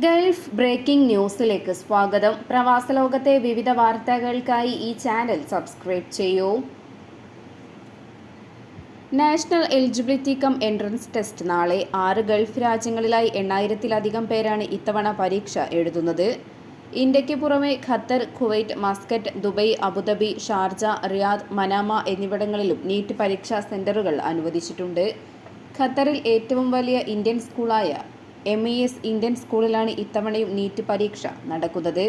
Gulf breaking ന്യൂസിലേക്ക് സ്വാഗതം. പ്രവാസ ലോകത്തെ വിവിധ വാർത്തകൾക്കായി ഈ ചാനൽ സബ്സ്ക്രൈബ് ചെയ്യൂ. National eligibility cum entrance test നാളെ. ആറ് ഗൾഫ് രാജ്യങ്ങളിലായി എണ്ണായിരത്തിലധികം പേരാണ് ഇത്തവണ പരീക്ഷ എഴുതുന്നത്. ഇന്ത്യയ്ക്ക് പുറമെ Qatar Kuwait Muscat Dubai Abu Dhabi Sharjah Riyadh Manama എന്നിവിടങ്ങളിലും നീറ്റ് പരീക്ഷാ സെന്ററുകൾ അനുവദിച്ചിട്ടുണ്ട്. ഖത്തറിൽ ഏറ്റവും വലിയ ഇന്ത്യൻ സ്കൂളായ എം ഇ എസ് ഇന്ത്യൻ സ്കൂളിലാണ് ഇത്തവണയും നീറ്റ് പരീക്ഷ നടക്കുന്നത്.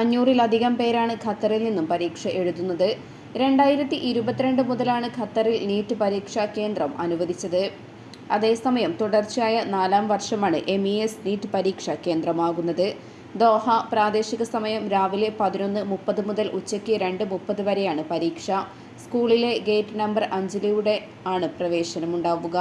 അഞ്ഞൂറിലധികം പേരാണ് ഖത്തറിൽ നിന്നും പരീക്ഷ എഴുതുന്നത്. രണ്ടായിരത്തി ഇരുപത്തിരണ്ട് മുതലാണ് ഖത്തറിൽ നീറ്റ് പരീക്ഷാ കേന്ദ്രം അനുവദിച്ചത്. അതേസമയം തുടർച്ചയായ നാലാം വർഷമാണ് എം ഇ എസ് നീറ്റ് പരീക്ഷാ കേന്ദ്രമാകുന്നത്. ദോഹ പ്രാദേശിക സമയം രാവിലെ പതിനൊന്ന് മുപ്പത് മുതൽ ഉച്ചയ്ക്ക് രണ്ട് മുപ്പത് വരെയാണ് പരീക്ഷ. സ്കൂളിലെ ഗേറ്റ് നമ്പർ അഞ്ചിലൂടെ ആണ് പ്രവേശനമുണ്ടാവുക.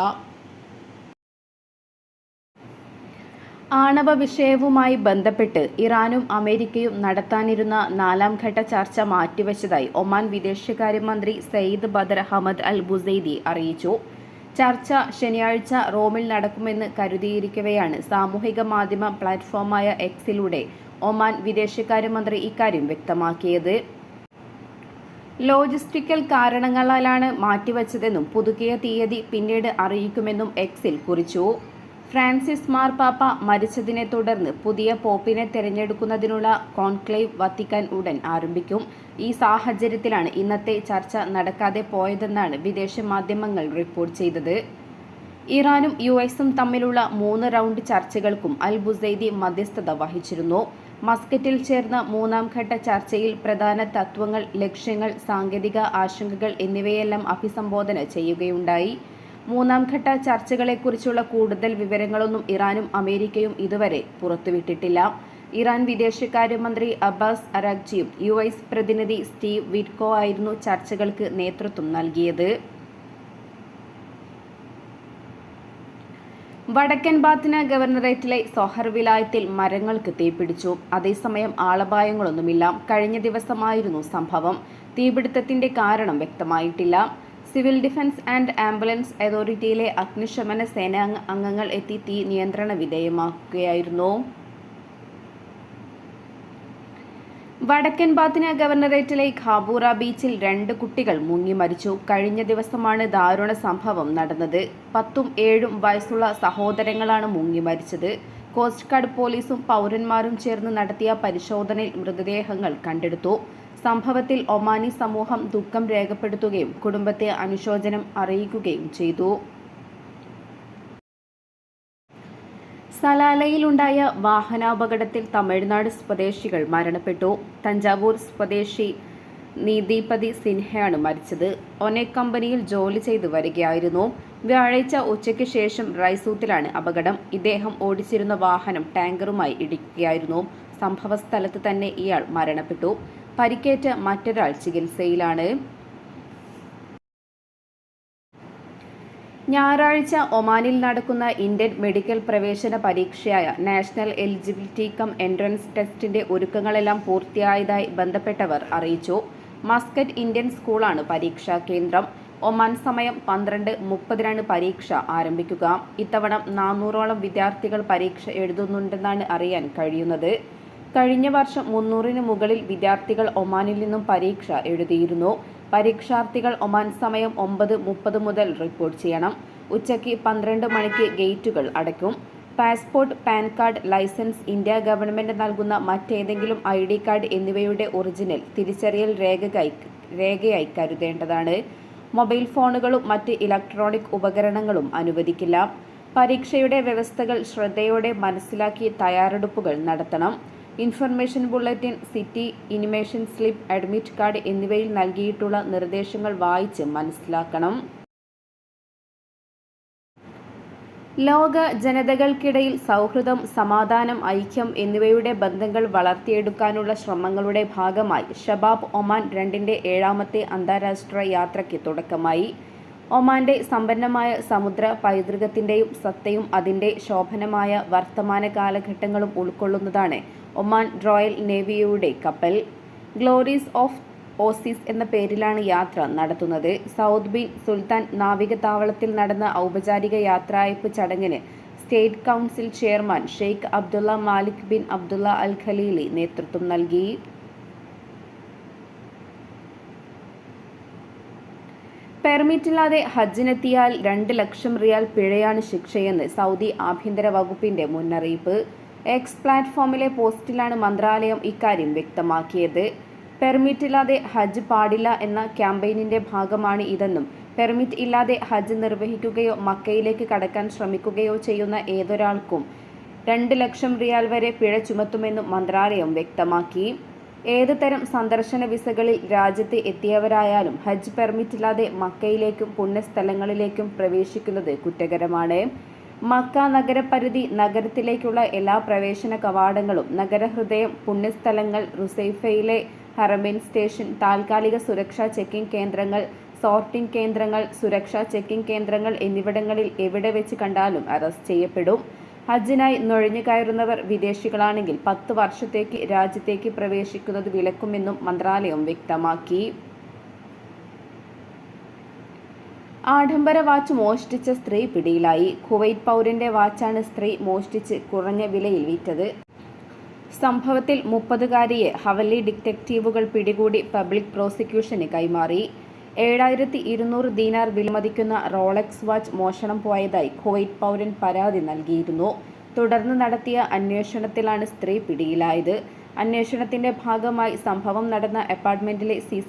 ആണവ വിഷയവുമായി ബന്ധപ്പെട്ട് ഇറാനും അമേരിക്കയും നടത്താനിരുന്ന നാലാം ഘട്ട ചർച്ച മാറ്റിവെച്ചതായി ഒമാൻ വിദേശകാര്യമന്ത്രി Sayyid Badr Hamad Al Busaidi അറിയിച്ചു. ചർച്ച ശനിയാഴ്ച റോമിൽ നടക്കുമെന്ന് കരുതിയിരിക്കവെയാണ് സാമൂഹിക മാധ്യമ പ്ലാറ്റ്ഫോമായ എക്സിലൂടെ ഒമാൻ വിദേശകാര്യമന്ത്രി ഇക്കാര്യം വ്യക്തമാക്കിയത്. ലോജിസ്റ്റിക്കൽ കാരണങ്ങളാലാണ് മാറ്റിവെച്ചതെന്നും പുതുക്കിയ തീയതി പിന്നീട് അറിയിക്കുമെന്നും എക്സിൽ കുറിച്ചു. ഫ്രാൻസിസ് മാർപ്പാപ്പ മരിച്ചതിനെ തുടർന്ന് പുതിയ പോപ്പിനെ തിരഞ്ഞെടുക്കുന്നതിനുള്ള കോൺക്ലേവ് വത്തിക്കാൻ ഉടൻ ആരംഭിക്കും. ഈ സാഹചര്യത്തിലാണ് ഇന്നത്തെ ചർച്ച നടക്കാതെ പോയതെന്നാണ് വിദേശ മാധ്യമങ്ങൾ റിപ്പോർട്ട് ചെയ്തത്. ഇറാനും യു എസും തമ്മിലുള്ള മൂന്ന് റൗണ്ട് ചർച്ചകൾക്കും അൽ ബുസൈദി മധ്യസ്ഥത വഹിച്ചിരുന്നു. മസ്കറ്റിൽ ചേർന്ന മൂന്നാം ഘട്ട ചർച്ചയിൽ പ്രധാന തത്വങ്ങൾ ലക്ഷ്യങ്ങൾ സാങ്കേതിക ആശങ്കകൾ എന്നിവയെല്ലാം അഭിസംബോധന ചെയ്യുകയുണ്ടായി. മൂന്നാം ഘട്ട ചർച്ചകളെക്കുറിച്ചുള്ള കൂടുതൽ വിവരങ്ങളൊന്നും ഇറാനും അമേരിക്കയും ഇതുവരെ പുറത്തുവിട്ടിട്ടില്ല. ഇറാൻ വിദേശകാര്യമന്ത്രി അബ്ബാസ് അറാഖ്ജിയും യു എസ് പ്രതിനിധി സ്റ്റീവ് വിറ്റ്കോ ആയിരുന്നു ചർച്ചകൾക്ക് നേതൃത്വം നൽകിയത്. വടക്കൻ ബാത്തിന ഗവർണറേറ്റിലെ സൊഹർ വിലായത്തിൽ മരങ്ങൾക്ക് തീപിടിച്ചു. അതേസമയം ആളപായങ്ങളൊന്നുമില്ല. കഴിഞ്ഞ ദിവസമായിരുന്നു സംഭവം. തീപിടുത്തത്തിന്റെ കാരണം വ്യക്തമായിട്ടില്ല. സിവിൽ ഡിഫൻസ് ആൻഡ് ആംബുലൻസ് അതോറിറ്റിയിലെ അഗ്നിശമന സേനാ അംഗങ്ങൾ എത്തി തീ നിയന്ത്രണ വിധേയമാക്കുകയായിരുന്നു. വടക്കൻ ബാത്തിന ഗവർണറേറ്റിലെ ഖാബൂറ ബീച്ചിൽ രണ്ട് കുട്ടികൾ മുങ്ങി മരിച്ചു. കഴിഞ്ഞ ദിവസമാണ് ദാരുണ സംഭവം നടന്നത്. പത്തും ഏഴും വയസ്സുള്ള സഹോദരങ്ങളാണ് മുങ്ങി മരിച്ചത്. കോസ്റ്റ് ഗാർഡ് പോലീസും പൗരന്മാരും ചേർന്ന് നടത്തിയ പരിശോധനയിൽ മൃതദേഹങ്ങൾ കണ്ടെടുത്തു. സംഭവത്തിൽ ഒമാനി സമൂഹം ദുഃഖം രേഖപ്പെടുത്തുകയും കുടുംബത്തെ അനുശോചനം അറിയിക്കുകയും ചെയ്തു. സലാലയിലുണ്ടായ വാഹനാപകടത്തിൽ തമിഴ്നാട് സ്വദേശികൾ മരണപ്പെട്ടു. തഞ്ചാവൂർ സ്വദേശി നീതിപതി സിൻഹയാണ് മരിച്ചത്. ഒനെ കമ്പനിയിൽ ജോലി ചെയ്തു വരികയായിരുന്നു. വ്യാഴാഴ്ച ഉച്ചയ്ക്ക് ശേഷം റൈസൂത്തിലാണ് അപകടം. ഇദ്ദേഹം ഓടിച്ചിരുന്ന വാഹനം ടാങ്കറുമായി ഇടിക്കുകയായിരുന്നു. സംഭവ തന്നെ ഇയാൾ മരണപ്പെട്ടു. പരിക്കേറ്റ മറ്റൊരാൾ ചികിത്സയിലാണ്. ഞായറാഴ്ച ഒമാനിൽ നടക്കുന്ന ഇന്ത്യൻ മെഡിക്കൽ പ്രവേശന പരീക്ഷയായ നാഷണൽ എലിജിബിലിറ്റി കം എൻട്രൻസ് ടെസ്റ്റിന്റെ ഒരുക്കങ്ങളെല്ലാം പൂർത്തിയായതായി ബന്ധപ്പെട്ടവർ അറിയിച്ചു. മസ്കറ്റ് ഇന്ത്യൻ സ്കൂളാണ് പരീക്ഷാ കേന്ദ്രം. ഒമാൻ സമയം പന്ത്രണ്ട് മുപ്പതിനാണ് പരീക്ഷ ആരംഭിക്കുക. ഇത്തവണ നാനൂറോളം വിദ്യാർത്ഥികൾ പരീക്ഷ എഴുതുന്നുണ്ടെന്നാണ് അറിയാൻ കഴിയുന്നത്. കഴിഞ്ഞ വർഷം മുന്നൂറിന് മുകളിൽ വിദ്യാർത്ഥികൾ ഒമാനിൽ നിന്നും പരീക്ഷ എഴുതിയിരുന്നു. പരീക്ഷാർത്ഥികൾ ഒമാൻ സമയം ഒമ്പത് മുപ്പത് മുതൽ റിപ്പോർട്ട് ചെയ്യണം. ഉച്ചയ്ക്ക് പന്ത്രണ്ട് മണിക്ക് ഗേറ്റുകൾ അടയ്ക്കും. Passport PAN card license India government നൽകുന്ന മറ്റേതെങ്കിലും ഐ ഡി കാർഡ് എന്നിവയുടെ ഒറിജിനൽ തിരിച്ചറിയൽ രേഖയായി രേഖയായി കരുതേണ്ടതാണ്. മൊബൈൽ ഫോണുകളും മറ്റ് ഇലക്ട്രോണിക് ഉപകരണങ്ങളും അനുവദിക്കില്ല. പരീക്ഷയുടെ വ്യവസ്ഥകൾ ശ്രദ്ധയോടെ മനസ്സിലാക്കി തയ്യാറെടുപ്പുകൾ നടത്തണം. Information bulletin city intimation slip admit card എന്നിവയിൽ നൽകിയിട്ടുള്ള നിർദ്ദേശങ്ങൾ വായിച്ച് മനസ്സിലാക്കണം. ലോക ജനതകൾക്കിടയിൽ സൗഹൃദം സമാധാനം ഐക്യം എന്നിവയുടെ ബന്ധങ്ങൾ വളർത്തിയെടുക്കാനുള്ള ശ്രമങ്ങളുടെ ഭാഗമായി ഷബാബ് ഒമാൻ രണ്ടിന്റെ ഏഴാമത്തെ അന്താരാഷ്ട്ര യാത്രയ്ക്ക് തുടക്കമായി. ഒമാന്റെ സമ്പന്നമായ സമുദ്ര പൈതൃകത്തിന്റെയും സത്തയും അതിന്റെ ശോഭനമായ വർത്തമാന കാലഘട്ടങ്ങളും ഉൾക്കൊള്ളുന്നതാണ് ഒമാൻ റോയൽ നേവിയുടെ കപ്പൽ ഗ്ലോറീസ് ഓഫ് ഓസിസ് എന്ന പേരിലാണ് യാത്ര നടത്തുന്നത്. സൗദ് ബിൻ സുൽത്താൻ നാവിക താവളത്തിൽ നടന്ന ഔപചാരിക യാത്രയയപ്പ് ചടങ്ങിന് state council chairman Sheikh Abdullah Malik bin Abdullah Al Khalili നേതൃത്വം നൽകി. പെർമിറ്റില്ലാതെ ഹജ്ജിനെത്തിയാൽ രണ്ട് ലക്ഷം റിയാൽ പിഴയാണ് ശിക്ഷയെന്ന് സൗദി ആഭ്യന്തര വകുപ്പിന്റെ മുന്നറിയിപ്പ്. എക്സ് പ്ലാറ്റ്ഫോമിലെ പോസ്റ്റിലാണ് മന്ത്രാലയം ഇക്കാര്യം വ്യക്തമാക്കിയത്. പെർമിറ്റില്ലാതെ ഹജ്ജ് പാടില്ല എന്ന ക്യാമ്പയിനിന്റെ ഭാഗമാണ് ഇതെന്നും പെർമിറ്റ് ഇല്ലാതെ ഹജ്ജ് നിർവഹിക്കുകയോ മക്കയിലേക്ക് കടക്കാൻ ശ്രമിക്കുകയോ ചെയ്യുന്ന ഏതൊരാൾക്കും രണ്ട് ലക്ഷം റിയാൽ വരെ പിഴ ചുമത്തുമെന്നും മന്ത്രാലയം വ്യക്തമാക്കി. ഏത് തരം സന്ദർശന വിസകളിൽ രാജ്യത്ത് എത്തിയവരായാലും ഹജ്ജ് പെർമിറ്റില്ലാതെ മക്കയിലേക്കും പുണ്യസ്ഥലങ്ങളിലേക്കും പ്രവേശിക്കുന്നത് കുറ്റകരമാണ്. മക്ക നഗരപരിധി നഗരത്തിലേക്കുള്ള എല്ലാ പ്രവേശന കവാടങ്ങളും നഗരഹൃദയം പുണ്യസ്ഥലങ്ങൾ റുസൈഫയിലെ ഹറമിൻ സ്റ്റേഷൻ താൽക്കാലിക സുരക്ഷാ ചെക്കിംഗ് കേന്ദ്രങ്ങൾ സോർട്ടിംഗ് കേന്ദ്രങ്ങൾ സുരക്ഷാ ചെക്കിംഗ് കേന്ദ്രങ്ങൾ എന്നിവിടങ്ങളിൽ എവിടെ വെച്ച് കണ്ടാലും അറസ്റ്റ് ചെയ്യപ്പെടും. ഹജ്ജിനായി നുഴഞ്ഞു കയറുന്നവർ വിദേശികളാണെങ്കിൽ പത്ത് വർഷത്തേക്ക് രാജ്യത്തേക്ക് പ്രവേശിക്കുന്നത് വിലക്കുമെന്നും മന്ത്രാലയം വ്യക്തമാക്കി. ആഡംബര വാച്ച് മോഷ്ടിച്ച സ്ത്രീ പിടിയിലായി. കുവൈറ്റ് പൗരന്റെ വാച്ചാണ് സ്ത്രീ മോഷ്ടിച്ച് കുറഞ്ഞ വിലയിൽ വിറ്റത്. സംഭവത്തിൽ മുപ്പതുകാരിയെ ഹവലി ഡിറ്റക്റ്റീവുകൾ പിടികൂടി പബ്ലിക് പ്രോസിക്യൂഷന് കൈമാറി. ഏഴായിരത്തി ഇരുന്നൂറ് ദീനാർ വിലമതിക്കുന്ന റോളക്സ് വാച്ച് മോഷണം പോയതായി കുവൈറ്റ് പൗരൻ പരാതി നൽകിയിരുന്നു. തുടർന്ന് നടത്തിയ അന്വേഷണത്തിലാണ് സ്ത്രീ പിടിയിലായത്. അന്വേഷണത്തിന്റെ ഭാഗമായി സംഭവം നടന്ന അപ്പാർട്ട്മെന്റിലെ സി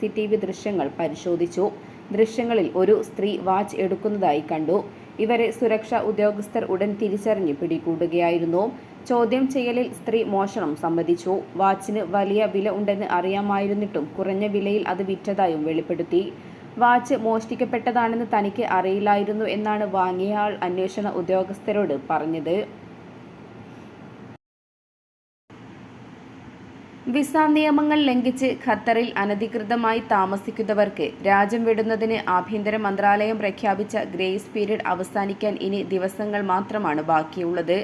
ദൃശ്യങ്ങൾ പരിശോധിച്ചു. ദൃശ്യങ്ങളിൽ ഒരു സ്ത്രീ വാച്ച് എടുക്കുന്നതായി കണ്ടു. ഇവരെ സുരക്ഷാ ഉദ്യോഗസ്ഥർ ഉടൻ തിരിച്ചറിഞ്ഞ് പിടികൂടുകയായിരുന്നു. ചോദ്യം ചെയ്യലിൽ സ്ത്രീ മോഷണം സമ്മതിച്ചു. വാച്ചിന് വലിയ വില ഉണ്ടെന്ന് അറിയാമായിരുന്നിട്ടും കുറഞ്ഞ വിലയിൽ അത് വിറ്റതായും വെളിപ്പെടുത്തി. വാച്ച് മോഷ്ടിക്കപ്പെട്ടതാണെന്ന് തനിക്ക് അറിയില്ലായിരുന്നു എന്നാണ് വാങ്ങിയ ആൾ അന്വേഷണ ഉദ്യോഗസ്ഥരോട് പറഞ്ഞത്. വിസ നിയമങ്ങൾ ലംഘിച്ച് ഖത്തറിൽ അനധികൃതമായി താമസിക്കുന്നവർക്ക് രാജ്യം വിടുന്നതിന് ആഭ്യന്തര മന്ത്രാലയം പ്രഖ്യാപിച്ച ഗ്രേസ് പീരീഡ് അവസാനിക്കാൻ ഇനി ദിവസങ്ങൾ മാത്രമാണ് ബാക്കിയുള്ളത്.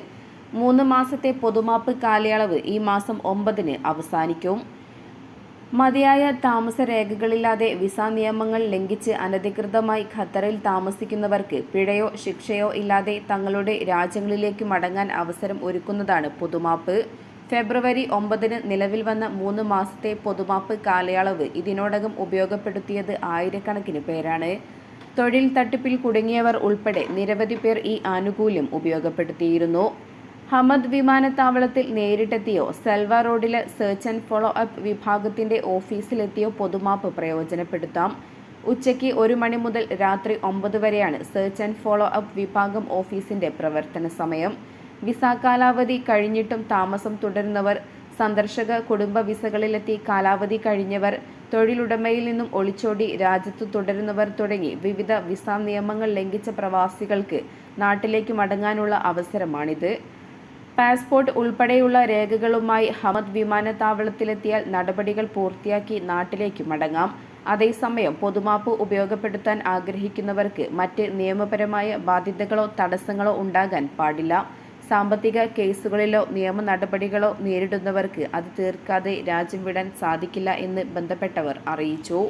മൂന്ന് മാസത്തെ പൊതുമാപ്പ് കാലയളവ് ഈ മാസം ഒമ്പതിന് അവസാനിക്കും. മതിയായ താമസ രേഖകളില്ലാതെ വിസ നിയമങ്ങൾ ലംഘിച്ച് അനധികൃതമായി ഖത്തറിൽ താമസിക്കുന്നവർക്ക് പിഴയോ ശിക്ഷയോ ഇല്ലാതെ തങ്ങളുടെ രാജ്യങ്ങളിലേക്ക് മടങ്ങാൻ അവസരം ഒരുക്കുന്നതാണ് പൊതുമാപ്പ്. ഫെബ്രുവരി ഒമ്പതിന് നിലവിൽ വന്ന മൂന്ന് മാസത്തെ പൊതുമാപ്പ് കാലയളവ് ഇതിനോടകം ഉപയോഗപ്പെടുത്തിയത് ആയിരക്കണക്കിന് പേരാണ്. തൊഴിൽ തട്ടിപ്പിൽ കുടുങ്ങിയവർ ഉൾപ്പെടെ നിരവധി പേർ ഈ ആനുകൂല്യം ഉപയോഗപ്പെടുത്തിയിരുന്നു. ഹമദ് വിമാനത്താവളത്തിൽ നേരിട്ടെത്തിയോ സെൽവ റോഡിലെ സെർച്ച് ആൻഡ് ഫോളോ അപ്പ് വിഭാഗത്തിന്റെ ഓഫീസിലെത്തിയോ പൊതുമാപ്പ് പ്രയോജനപ്പെടുത്താം. ഉച്ചയ്ക്ക് ഒരു മണി മുതൽ രാത്രി ഒമ്പത് വരെയാണ് സെർച്ച് ആൻഡ് ഫോളോ അപ്പ് വിഭാഗം ഓഫീസിന്റെ പ്രവർത്തന സമയം. വിസ കാലാവധി കഴിഞ്ഞിട്ടും താമസം തുടരുന്നവർ സന്ദർശക കുടുംബ വിസകളിലെത്തി കാലാവധി കഴിഞ്ഞവർ തൊഴിലുടമയിൽ നിന്നും ഒളിച്ചോടി രാജ്യത്ത് തുടരുന്നവർ തുടങ്ങി വിവിധ വിസ നിയമങ്ങൾ ലംഘിച്ച പ്രവാസികൾക്ക് നാട്ടിലേക്ക് മടങ്ങാനുള്ള അവസരമാണിത്. പാസ്പോർട്ട് ഉൾപ്പെടെയുള്ള രേഖകളുമായി ഹമദ് വിമാനത്താവളത്തിലെത്തിയാൽ നടപടികൾ പൂർത്തിയാക്കി നാട്ടിലേക്ക് മടങ്ങാം. അതേസമയം പൊതുമാപ്പ് ഉപയോഗപ്പെടുത്താൻ ആഗ്രഹിക്കുന്നവർക്ക് മറ്റ് നിയമപരമായ ബാധ്യതകളോ തടസ്സങ്ങളോ ഉണ്ടാകാൻ പാടില്ല. സാമ്പത്തിക കേസുകളിലോ നിയമ നടപടികളോ നേരിടുന്നവർക്ക് അത് തീർക്കാതെ രാജ്യം വിടാൻ സാധിക്കില്ല എന്ന് ബന്ധപ്പെട്ടവർ അറിയിച്ചു.